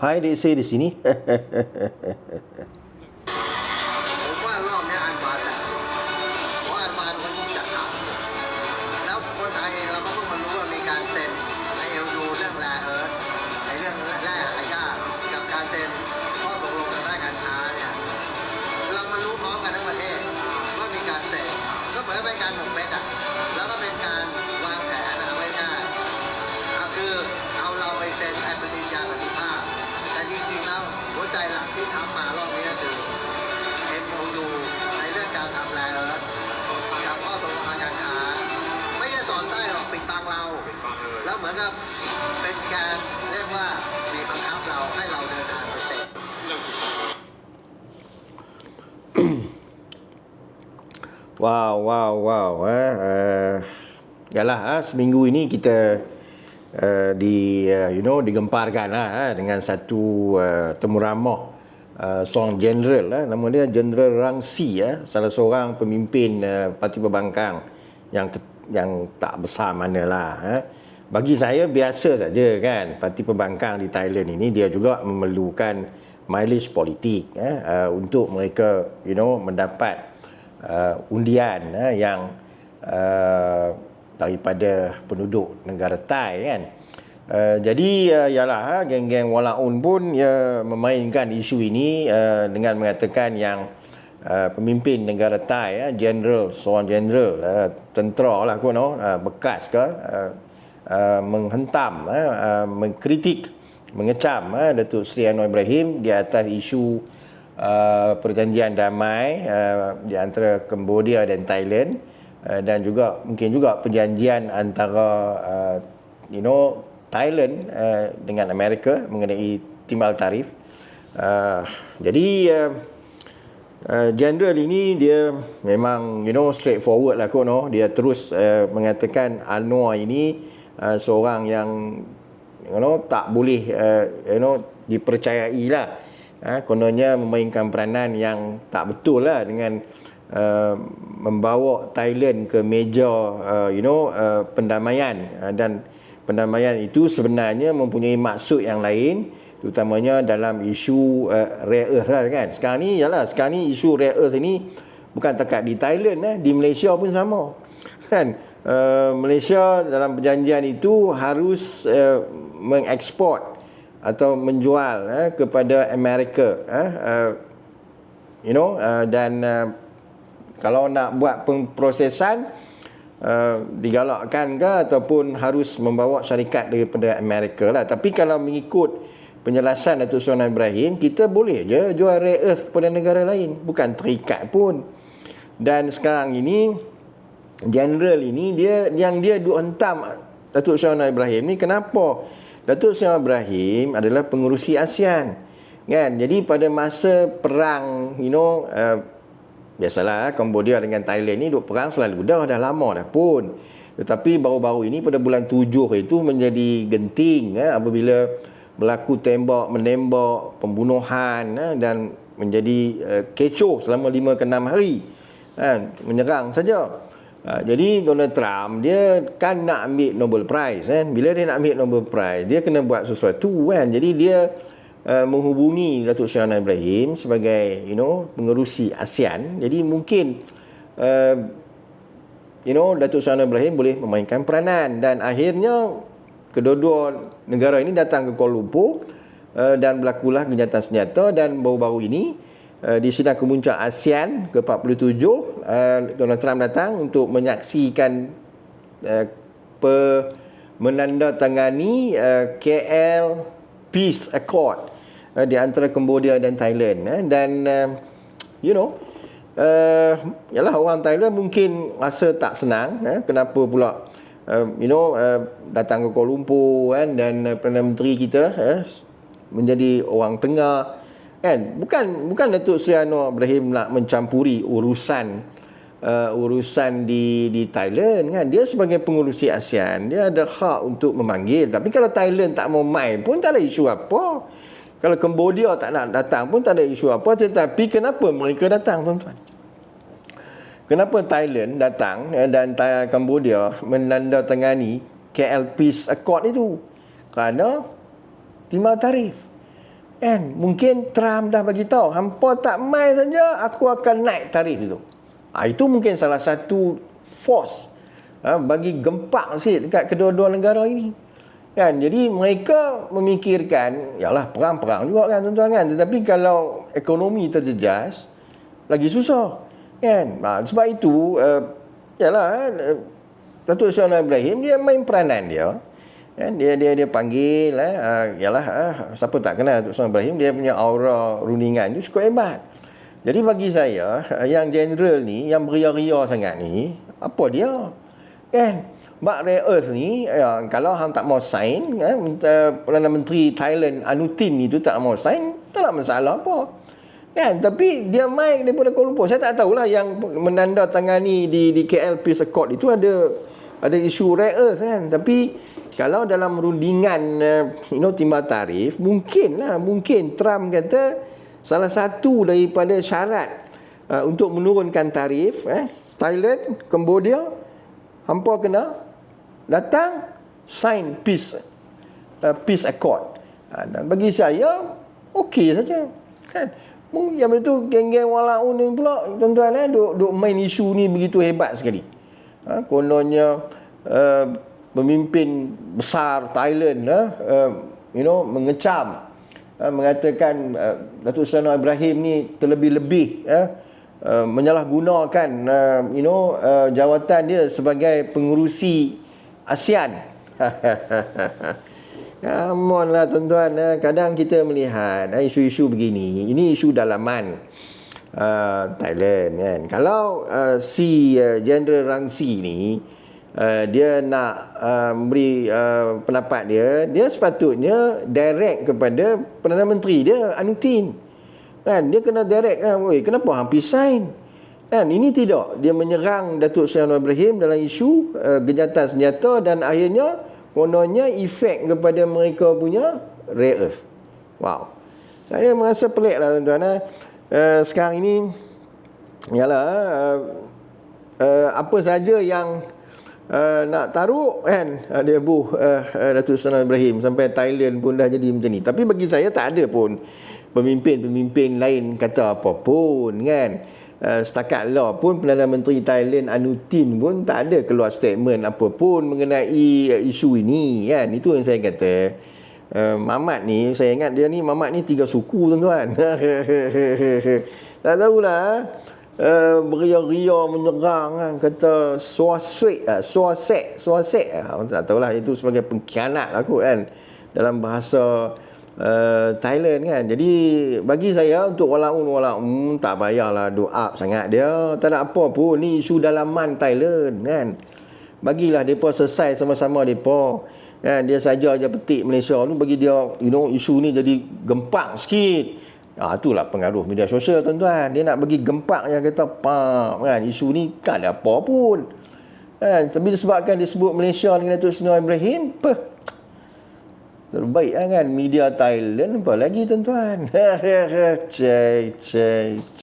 HDC di sini. ผมว่ารอบเนี้ยอันวาแสบเพราะอันวาเป็นคนจัดฉากแล้วคนไทยเองเราก็เพิ่งมารู้ว่ามีการเซ็นไอเอลยูเรื่องแร่เอิร์ธไอเรื่องแร่หายากับการเซ็นข้อตกลงทางด้านการค้าเนี่ยเรามารู้พร้อมกันทั้งประเทศว่ามีการเซ็นก็เหมือนเป็นการหมกเม็ดอะ แล้วเหมือนกับเป็นการเรียกว่ามีบังคับเราให้เราเดินทางไปเสร็จ Wow, wow, wow. Eh. Uh, yalah, ah, seminggu ini kita uh, di uh, you know digemparkan lah eh, dengan satu uh, temu ramah uh, seorang general eh. nama dia General Rangsi eh, salah seorang pemimpin uh, parti pembangkang yang ke- yang tak besar manalah eh. Bagi saya biasa saja kan parti pembangkang di Thailand ini dia juga memerlukan mileage politik eh, uh, untuk mereka you know mendapat uh, undian uh, yang uh, daripada penduduk negara Thai kan. Uh, jadi uh, yalah uh, geng-geng walaun pun ya memainkan isu ini uh, dengan mengatakan yang uh, pemimpin negara Thai uh, general seorang general uh, tentera lah kot no uh, bekas ke uh, uh, menghentam uh, mengkritik mengecam uh, Datuk Seri Anwar Ibrahim di atas isu uh, perjanjian damai uh, di antara Cambodia dan Thailand uh, dan juga mungkin juga perjanjian antara uh, you know Thailand uh, dengan Amerika mengenai timbal tarif. Uh, jadi uh, uh, general ini dia memang you know straightforward lah kot no. Dia terus uh, mengatakan Anwar ini uh, seorang yang you know tak boleh uh, you know dipercayai lah ha, kononnya memainkan peranan yang tak betul lah dengan uh, membawa Thailand ke meja uh, you know uh, pendamaian. Uh, dan pendamaian itu sebenarnya mempunyai maksud yang lain terutamanya dalam isu uh, rare earth lah kan. Sekarang ni yalah sekarang ni isu rare earth ini bukan takat di Thailand eh, di Malaysia pun sama kan uh, Malaysia dalam perjanjian itu harus uh, mengeksport atau menjual eh, kepada Amerika eh, uh, you know uh, dan uh, kalau nak buat pemprosesan uh, digalakkan ke ataupun harus membawa syarikat daripada Amerika lah. Tapi kalau mengikut penjelasan Datuk Seri Ibrahim kita boleh je jual rare earth kepada negara lain. Bukan terikat pun. Dan sekarang ini general ini dia yang dia duk hentam Datuk Seri Ibrahim ni kenapa? Datuk Seri Ibrahim adalah pengurusi ASEAN kan? Jadi pada masa perang you know uh, biasalah Cambodia dengan Thailand ni duk perang selalu dah dah lama dah pun. Tetapi baru-baru ini pada bulan tujuh itu menjadi genting eh, apabila berlaku tembak menembak pembunuhan eh, dan menjadi uh, kecoh selama 5 ke 6 hari kan? Menyerang saja Ha, jadi Donald Trump dia kan nak ambil Nobel Prize kan. Bila dia nak ambil Nobel Prize, dia kena buat sesuatu kan. Jadi dia uh, menghubungi Datuk Seri Anwar Ibrahim sebagai you know pengerusi ASEAN. Jadi mungkin uh, you know Datuk Seri Anwar Ibrahim boleh memainkan peranan dan akhirnya kedua-dua negara ini datang ke Kuala Lumpur uh, dan berlakulah gencatan senjata dan baru-baru ini Uh, di sidang kemuncak ASEAN ke-47 uh, Donald Trump datang untuk menyaksikan uh, pe, menandatangani uh, KL Peace Accord uh, di antara Cambodia dan Thailand uh, dan uh, you know uh, yalah orang Thailand mungkin rasa tak senang uh, kenapa pula uh, you know uh, datang ke Kuala Lumpur kan dan uh, Perdana Menteri kita uh, menjadi orang tengah kan? Bukan bukan Datuk Seri Anwar Ibrahim nak mencampuri urusan uh, urusan di di Thailand kan? Dia sebagai pengurusi ASEAN dia ada hak untuk memanggil. Tapi kalau Thailand tak mau main pun tak ada isu apa. Kalau Cambodia tak nak datang pun tak ada isu apa. Tetapi kenapa mereka datang tuan-tuan? Kenapa Thailand datang eh, dan Cambodia menandatangani KL Peace Accord itu? Kerana timbal tarif Kan? Mungkin Trump dah bagi tahu, hampa tak mai saja aku akan naik tarif itu. Ha, itu mungkin salah satu force ha, bagi gempak sikit dekat kedua-dua negara ini. Kan? Jadi mereka memikirkan, yalah perang-perang juga kan tuan-tuan kan. Tetapi kalau ekonomi terjejas, lagi susah. Kan? Ha, sebab itu, uh, yalah, uh, Datuk Anwar Ibrahim dia main peranan dia. Kan? Dia dia dia panggil eh uh, yalah uh, siapa tak kenal Datuk Seri Ibrahim dia punya aura rundingan tu cukup hebat. Jadi bagi saya uh, yang general ni yang beria-ria sangat ni apa dia? Kan? Mak Rare Earth ni ya, kalau hang tak mau sign eh, Perdana Menteri Thailand Anutin itu tak mau sign tak ada masalah apa. Kan? Tapi dia main daripada Kuala Lumpur. Saya tak tahulah yang menandatangani di di KL Peace Accord itu ada ada isu rare earth kan. Tapi kalau dalam rundingan uh, you know timbal tarif mungkin lah mungkin Trump kata salah satu daripada syarat uh, untuk menurunkan tarif eh Thailand Cambodia hampa kena datang sign peace uh, peace accord. Uh, dan bagi saya okey saja kan? Yang itu geng-geng walaun ni pula tuan-tuan eh duk, duk main isu ni begitu hebat sekali ha, kononnya uh, pemimpin besar Thailand uh, you know mengecam. Uh, mengatakan uh, Datuk Seri Ibrahim ni terlebih-lebih uh, uh, menyalahgunakan uh, you know uh, jawatan dia sebagai pengurusi ASEAN. Come on lah tuan-tuan kadang kita melihat isu-isu begini. Ini isu dalaman uh, Thailand kan kalau uh, si uh, General Rangsi ni uh, dia nak uh, beri uh, pendapat dia, dia sepatutnya direct kepada Perdana Menteri dia, Anutin. Kan? Dia kena direct kan, Oi, kenapa hampir sign? Kan? Ini tidak. Dia menyerang Datuk Seri Anwar Ibrahim dalam isu uh, genjatan senjata dan akhirnya kononnya efek kepada mereka punya rare earth. Wow. Saya merasa pelik lah tuan-tuan. Uh, sekarang ini, ialah uh, uh, apa saja yang uh, nak taruh kan uh, dia buh uh, uh, Datuk Seri Ibrahim sampai Thailand pun dah jadi macam ni. Tapi bagi saya tak ada pun pemimpin-pemimpin lain kata apa pun kan. Uh, setakat lah pun Perdana Menteri Thailand Anutin pun tak ada keluar statement apa pun mengenai uh, isu ini kan. Itu yang saya kata uh, Mamat ni saya ingat dia ni Mamat ni tiga suku tuan-tuan. Tak tahulah uh, beria-ria menyerang kan kata suasek uh, suasek suasek uh, tak tahulah itu sebagai pengkhianat lah kot kan. Dalam bahasa uh, Thailand kan. Jadi bagi saya untuk walaun walaun tak payahlah doa sangat dia tak ada apa pun ni isu dalaman Thailand kan. Bagilah depa selesai sama-sama depa kan dia saja aja petik Malaysia tu bagi dia you know isu ni jadi gempak sikit Ha, itulah pengaruh media sosial tuan-tuan. Dia nak bagi gempak yang kata pam kan isu ni kan ada apa pun. Kan tapi disebabkan disebut Malaysia dengan Datuk Seri Ibrahim, peh. Terbaik kan media Thailand apa lagi tuan-tuan. cek cek